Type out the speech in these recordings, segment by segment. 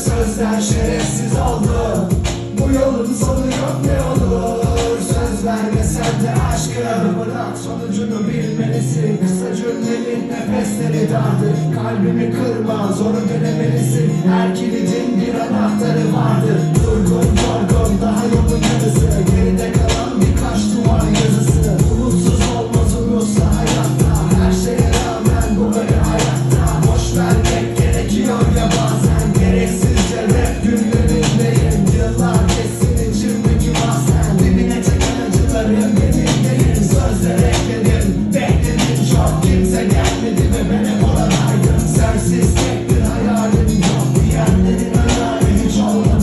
sözler şerefsiz oldu Bu yolun sonu yok ne olur? Söz vermesen de aşkı Bırak sonucunu bilmelisin. Kısa cümlenin nefesleri dardır Kalbimi kırma zoru denemelisin. Her kilidin bir anahtarı vardır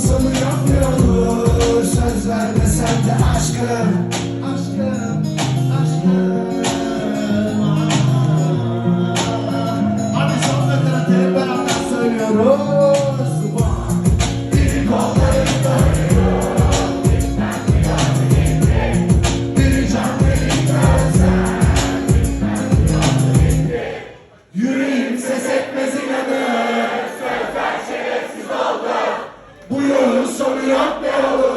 sonu yok mu Sözlerde sende aşkım. Aşkım Aşkım. Hadi sonuna kadar hep beraber söylüyorum will not fail